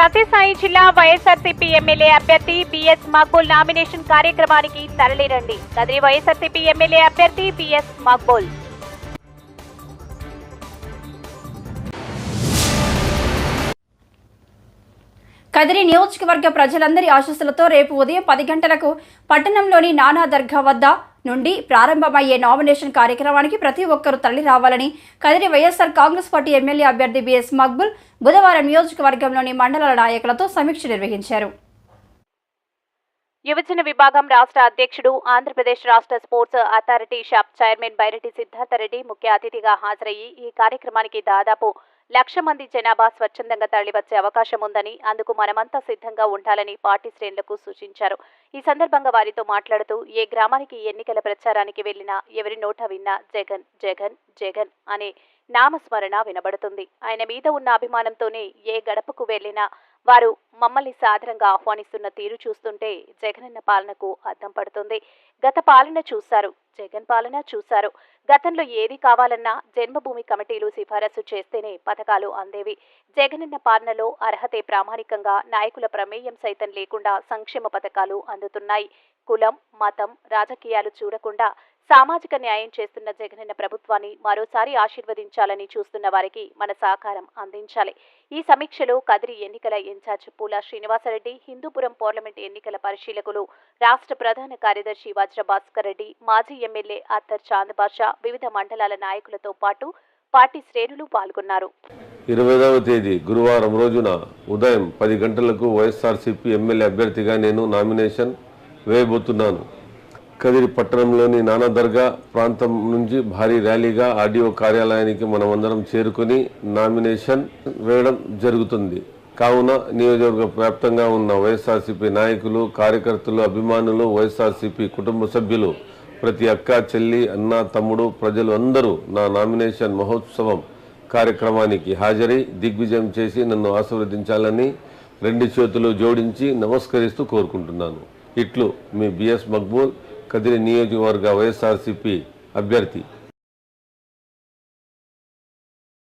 సత్యసాయి జిల్లా వైఎస్ఆర్సీపీ ఎమ్మెల్యే అభ్యర్థి BS Maqbool nomination కార్యక్రమానికి తరలిరండి. కదిరి వైఎస్ఆర్సీపీ ఎమ్మెల్యే అభ్యర్థి బిఎస్ మక్బూల్. కదిరి నియోజకవర్గ ప్రజలందరి ఆశీస్సులతో రేపు ఉదయం పది గంటలకు పట్టణంలోని నానా దర్గా వద్ద నుండి ప్రారంభమయ్యే నామినేషన్ కార్యక్రమానికి ప్రతి ఒక్కరూ తరలి రావాలని కదిరి వైఎస్ఆర్ కాంగ్రెస్ పార్టీ ఎమ్మెల్యే అభ్యర్థి బిఎస్ మక్బుల్ బుధవారం నియోజకవర్గంలోని మండలాల నాయకులతో సమీక్ష నిర్వహించారు. యువజన విభాగం రాష్ట్ర అధ్యక్షుడు ఆంధ్రప్రదేశ్ రాష్ట్ర sports authority SAAP chairman Byreddy Siddharth Reddy ముఖ్య అతిథిగా హాజరయ్యి ఈ కార్యక్రమానికి దాదాపు లక్ష మంది జనాభా స్వచ్ఛందంగా తరలివచ్చే అవకాశం ఉందని అందుకు మనమంతా సిద్ధంగా ఉండాలని పార్టీ శ్రేణులకు సూచించారు. ఈ సందర్భంగా వారితో మాట్లాడుతూ ఏ గ్రామానికి ఎన్నికల ప్రచారానికి వెళ్ళినా ఎవరి నోట విన్నా జగన్ జగన్ జగన్ అనే నామస్మరణ వినబడుతుంది. ఆయన మీద ఉన్న అభిమానంతోనే ఏ గడపకు వెళ్ళినా వారు మమ్మల్ని సాధారణంగా ఆహ్వానిస్తున్న తీరు చూస్తుంటే జగనన్న పాలనకు అద్దం పడుతుంది. గత పాలన చూశారు. జగన్ పాలన చూశారు. గతంలో ఏది కావాలన్నా జన్మభూమి కమిటీలు సిఫారసు చేస్తేనే పథకాలు అందేవి. జగనన్న పాలనలో అర్హతే ప్రామాణికంగా నాయకుల ప్రమేయం సైతం లేకుండా సంక్షేమ పథకాలు అందుతున్నాయి. కులం మతం రాజకీయాలు చూడకుండా సామాజిక న్యాయం చేస్తున్న జగనన్న ప్రభుత్వాన్ని మరోసారి ఆశీర్వదించాలని చూస్తున్న వారికి మన సహకారం అందించాలి. ఈ సమీక్షలో కదిరి ఎన్నికల ఇన్ఛార్జ్ పూల శ్రీనివాసరెడ్డి హిందూపురం పార్లమెంట్ ఎన్నికల పరిశీలకులు రాష్ట్ర ప్రధాన కార్యదర్శి వజ్రభాస్కర్ రెడ్డి మాజీ ఎమ్మెల్యే అత్తర్ చాంద్ బాషా వివిధ మండలాల నాయకులతో పాటు పార్టీ శ్రేణులు పాల్గొన్నారు. ఇరవైదవ తేదీ గురువారం రోజున ఉదయం పది గంటలకు వైఎస్ఆర్సీపీ ఎమ్మెల్యే అభ్యర్థిగా నేను నామినేషన్ వేయబోతున్నాను. కదిరి పట్టణంలోని నానా దర్గా ప్రాంతం నుంచి భారీ ర్యాలీగా ఆర్డీఓ కార్యాలయానికి మనమందరం చేరుకుని నామినేషన్ వేయడం జరుగుతుంది. కావున నియోజకవర్గ వ్యాప్తంగా ఉన్న వైఎస్ఆర్సీపీ నాయకులు కార్యకర్తలు అభిమానులు వైఎస్ఆర్సీపీ కుటుంబ సభ్యులు ప్రతి అక్క చెల్లి అన్న తమ్ముడు ప్రజలు అందరూ నా నామినేషన్ మహోత్సవం కార్యక్రమానికి హాజరై దిగ్విజయం చేసి నన్ను ఆశీర్వదించాలని రెండు చేతులు జోడించి నమస్కరిస్తూ కోరుకుంటున్నాను. ఇట్లు మీ బిఎస్ మక్బూల్ కదిరి నియోజకవర్గ వైఎస్ఆర్సీపీ అభ్యర్థి